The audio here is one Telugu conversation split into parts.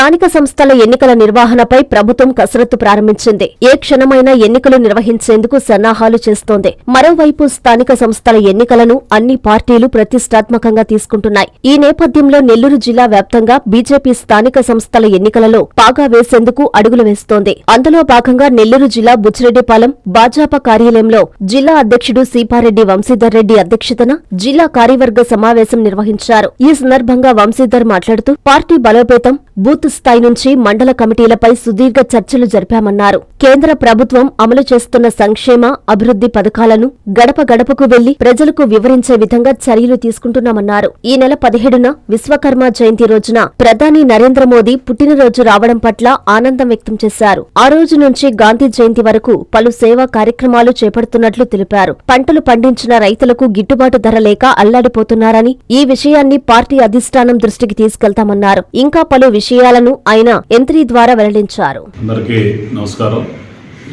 స్థానిక సంస్థల ఎన్నికల నిర్వహణపై ప్రభుత్వం కసరత్తు ప్రారంభించింది. ఏ క్షణమైనా ఎన్నికలు నిర్వహించేందుకు సన్నాహాలు చేస్తోంది. మరోవైపు స్థానిక సంస్థల ఎన్నికలను అన్ని పార్టీలు ప్రతిష్టాత్మకంగా తీసుకుంటున్నాయి. ఈ నేపథ్యంలో నెల్లూరు జిల్లా వ్యాప్తంగా బీజేపీ స్థానిక సంస్థల ఎన్నికలలో పాగా వేసేందుకు అడుగులు వేస్తోంది. అందులో భాగంగా నెల్లూరు జిల్లా బుచ్చిరెడ్డిపాలెం భాజపా కార్యాలయంలో జిల్లా అధ్యక్షుడు సీపారెడ్డి వంశీధర్ రెడ్డి అధ్యక్షతన జిల్లా కార్యవర్గ సమావేశం నిర్వహించారు. ఈ సందర్భంగా వంశీధర్ మాట్లాడుతూ పార్టీ బలోపేతం బూత్ స్థాయి నుంచి మండల కమిటీలపై సుదీర్ఘ చర్చలు జరిపామన్నారు. కేంద్ర ప్రభుత్వం అమలు చేస్తున్న సంక్షేమ అభివృద్ధి పథకాలను గడప గడపకు వెళ్ళి ప్రజలకు వివరించే విధంగా చర్యలు తీసుకుంటున్నామన్నారు. ఈ నెల పదిహేడున విశ్వకర్మ జయంతి రోజున ప్రధాని నరేంద్ర మోదీ పుట్టినరోజు రావడం పట్ల ఆనందం వ్యక్తం చేశారు. ఆ రోజు నుంచి గాంధీ జయంతి వరకు పలు సేవా కార్యక్రమాలు చేపడుతున్నట్లు తెలిపారు. పంటలు పండించిన రైతులకు గిట్టుబాటు ధర లేక అల్లాడిపోతున్నారని ఈ విషయాన్ని పార్టీ అధిష్టానం దృష్టికి తీసుకెళ్తామన్నారు. ఇంకా పలు విషయాలను ఆయన ఎంత్రీ ద్వారా వెల్లడించారు. అందరికీ నమస్కారం.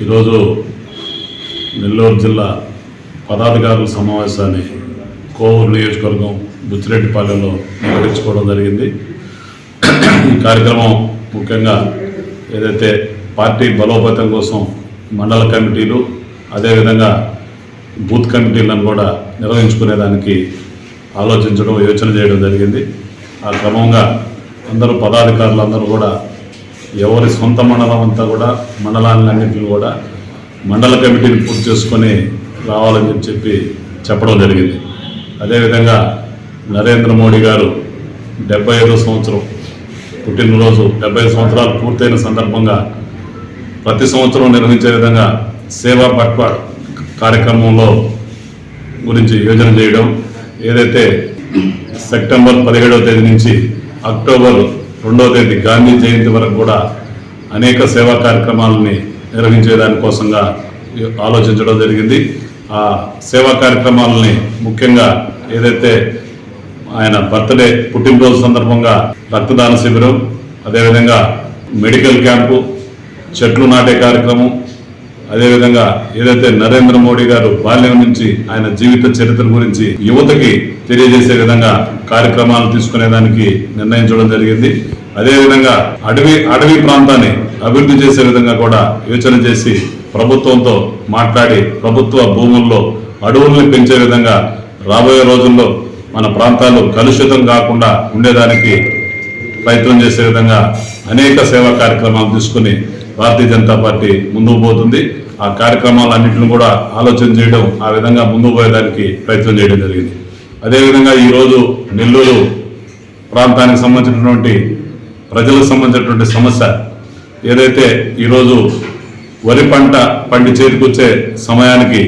ఈరోజు నెల్లూరు జిల్లా పదాధికారుల సమావేశాన్ని కోవూరు నియోజకవర్గం బుచ్చిరెడ్డిపాలెంలో నిర్వహించుకోవడం జరిగింది. ఈ కార్యక్రమం ముఖ్యంగా ఏదైతే పార్టీ బలోపేతం కోసం మండల కమిటీలు అదేవిధంగా బూత్ కమిటీలను కూడా నిర్వహించుకునేదానికి ఆలోచించడం యోచన చేయడం జరిగింది. ఆ క్రమంగా అందరూ పదాధికారులు అందరూ కూడా ఎవరి సొంత మండలం అంతా కూడా మండలాలన్నింటినీ కూడా మండల కమిటీని పూర్తి చేసుకొని రావాలని చెప్పి చెప్పి చెప్పడం జరిగింది. అదేవిధంగా నరేంద్ర మోడీ గారు డెబ్బై ఐదో సంవత్సరం పుట్టినరోజు డెబ్బై సంవత్సరాలు పూర్తయిన సందర్భంగా ప్రతి సంవత్సరం నిర్వహించే విధంగా సేవా పట్వాడ్ కార్యక్రమంలో గురించి యోజన చేయడం ఏదైతే సెప్టెంబర్ పదిహేడవ తేదీ నుంచి అక్టోబర్ రెండవ తేదీ గాంధీ జయంతి వరకు కూడా అనేక సేవా కార్యక్రమాలని నిర్వహించేదానికోసంగా ఆలోచించడం జరిగింది. ఆ సేవా కార్యక్రమాలని ముఖ్యంగా ఏదైతే ఆయన బర్త్డే పుట్టినరోజు సందర్భంగా రక్తదాన శిబిరం అదేవిధంగా మెడికల్ క్యాంపు చెట్లు నాటే కార్యక్రమం అదేవిధంగా ఏదైతే నరేంద్ర మోడీ గారు బాల్యం నుంచి ఆయన జీవిత చరిత్ర గురించి యువతకి తెలియజేసే విధంగా కార్యక్రమాలు తీసుకునేదానికి నిర్ణయించడం జరిగింది. అదేవిధంగా అడవి అడవి ప్రాంతాన్ని అభివృద్ధి చేసే విధంగా కూడా యోచన చేసి ప్రభుత్వంతో మాట్లాడి ప్రభుత్వ భూముల్లో అడవుల్ని పెంచే విధంగా రాబోయే రోజుల్లో మన ప్రాంతాలు కలుషితం కాకుండా ఉండేదానికి ప్రయత్నం చేసే విధంగా అనేక సేవా కార్యక్రమాలు తీసుకుని భారతీయ జనతా పార్టీ ముందుకు పోతుంది. ఆ కార్యక్రమాలన్నింటిని కూడా ఆలోచన చేయడం ఆ విధంగా ముందుకు పోయేదానికి ప్రయత్నం చేయడం జరిగింది. అదేవిధంగా ఈరోజు నెల్లూరు ప్రాంతానికి సంబంధించినటువంటి ప్రజలకు సంబంధించినటువంటి సమస్య ఏదైతే ఈరోజు వరి పంట పండి చేతికొచ్చే సమయానికి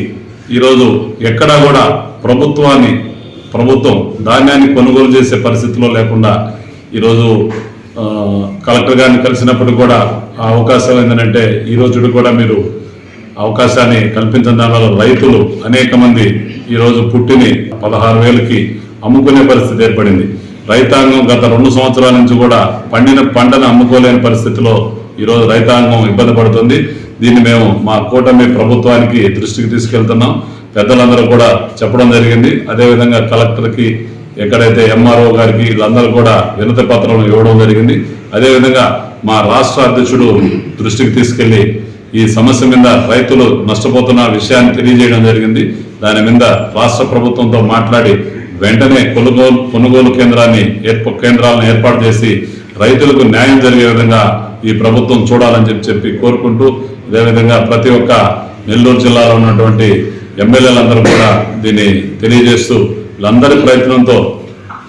ఈరోజు ఎక్కడా కూడా ప్రభుత్వాన్ని ప్రభుత్వం ధాన్యాన్ని కొనుగోలు చేసే పరిస్థితిలో లేకుండా ఈరోజు కలెక్టర్ గారిని కలిసినప్పుడు కూడా అవకాశం ఏంటంటే ఈరోజు కూడా మీరు అవకాశాన్ని కల్పించిన దానివల్ల రైతులు అనేక మంది ఈరోజు పుట్టిని పదహారు వేలకి అమ్ముకునే పరిస్థితి ఏర్పడింది. రైతాంగం గత రెండు సంవత్సరాల నుంచి కూడా పండిన పంటను అమ్ముకోలేని పరిస్థితిలో ఈరోజు రైతాంగం ఇబ్బంది పడుతుంది. దీన్ని మేము మా కూటమి ప్రభుత్వానికి దృష్టికి తీసుకెళ్తున్నాం. పెద్దలందరూ కూడా చెప్పడం జరిగింది. అదేవిధంగా కలెక్టర్కి ఎక్కడైతే ఎంఆర్ఓ గారికి వీళ్ళందరూ కూడా వినతి పత్రం ఇవ్వడం జరిగింది. అదేవిధంగా మా రాష్ట్ర అధ్యక్షుడు దృష్టికి తీసుకెళ్ళి ఈ సమస్య మీద రైతులు నష్టపోతున్న విషయాన్ని తెలియజేయడం జరిగింది. దాని మీద రాష్ట్ర ప్రభుత్వంతో మాట్లాడి వెంటనే కొనుగోలు కొనుగోలు కేంద్రాన్ని ఏర్ప కేంద్రాలను ఏర్పాటు చేసి రైతులకు న్యాయం జరిగే విధంగా ఈ ప్రభుత్వం చూడాలని చెప్పి చెప్పి కోరుకుంటూ అదేవిధంగా ప్రతి ఒక్క నెల్లూరు జిల్లాలో ఉన్నటువంటి ఎమ్మెల్యేలందరూ కూడా దీన్ని తెలియజేస్తూ వీళ్ళందరి ప్రయత్నంతో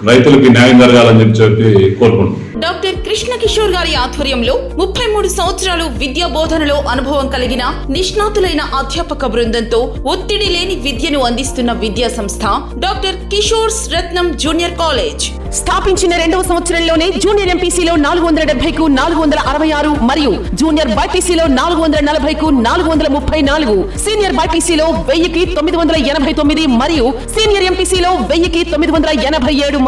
రైతులకి న్యాయం జరగాలని చెప్పి చెప్పి కోరుకుంటున్నాం. డాక్టర్ కృష్ణ కిషోర్ గారి ఆధ్వర్యంలో ముప్పై మూడు సంవత్సరాలు విద్యా బోధనలో అనుభవం కలిగిన నిష్ణాతులైన అధ్యాపక బృందంతో ఒత్తిడి లేని విద్యను అందిస్తున్న విద్యా సంస్థ doctor Kishore's Ratnam junior college. స్థాపించిన రెండవ సంవత్సరంలోనే జూనియర్ ఎంపీసీలో నాలుగు వందల డెబ్బైకు నాలుగు వందల అరవై ఆరు మరియు జూనియర్ బైపీసీలో నాలుగు వందల నలభైకు నాలుగు వందల ముప్పై నాలుగు సీనియర్ బైపీసీలో వెయ్యికి తొమ్మిది వందల ఎనభై తొమ్మిది మరియు సీనియర్ ఎంపీసీలో వెయ్యికి తొమ్మిది వందల ఎనభై ఏడు